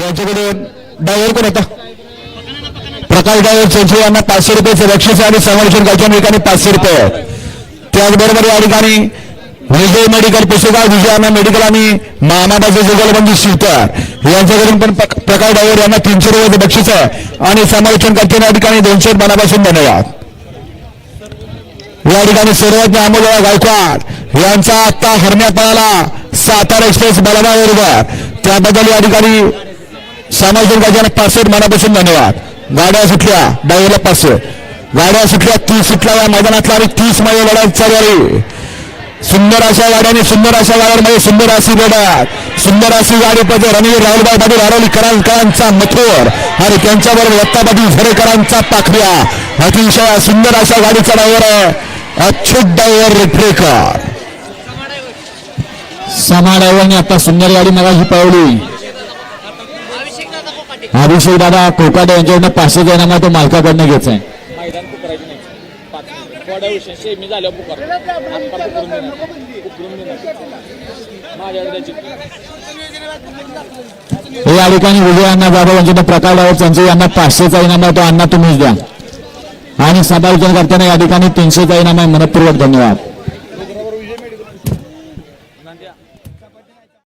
याच्याकडे डायव्हर कोण होता? प्रकाश डायव्हर चौधरी यांना पाचशे रुपयाचे बक्षीस आणि संरक्षण गावच्या ठिकाणी पाचशे रुपये. त्याचबरोबर या ठिकाणी विजय मेडिकल पुस्तकाळ विजयाना मेडिकल आणि महामाताचे जुगलबंदी शिवतर यांच्याकडून पण प्रकाश डायव्हर यांना तीनशे रुपयाचं बक्षीस आहे आणि समालोचन करताना या ठिकाणी दोनशे मनापासून धन्यवाद. या ठिकाणी सर्वज्ञ अमोलराव गायकवाड यांचा आत्ता हरण्यात आला सातारा एक्सप्रेस बलमा बरोबर त्याबद्दल या ठिकाणी सामाजिक गाड्यांना पाचशे मनापासून धन्यवाद. गाड्या सुटल्या डायव्हरला पाचशे गाड्या सुटल्या तीस सुटल्या या मैदानातला आणि तीसमध्ये लढाई चालू आहे सुंदर अशा गाड्याने सुंदर अशा गाड्यांमध्ये सुंदर अशी लढत सुंदर अशी गाडी पद रणवीर राहुलबाई पाटील हरवली करांकरांचा मथोर. आणि त्यांच्याबरोबर दत्ता पाटील झरेकरांचा पाखऱ्या अतिशय सुंदर अशा गाडीचा ड्रायव्हर आहे. अच्युत ड्रायव्हर रेफरेकर क्षमा आता सुंदर गाडी मला ही पावली अभिषेक दादा कोकाटे यांच्याकडनं पाचशे जणांना तो मालकाकडनं घ्यायचा आहे या ठिकाणी विजय अण्णा जाधव यांच्या प्रकार लावत त्यांचे यांना पाचशेचा इनाम आहे तो अण्णा तुम्हीच द्या. आणि सदार्जन करताना या ठिकाणी तीनशेचा इनाम आहे. मनपूर्वक धन्यवाद.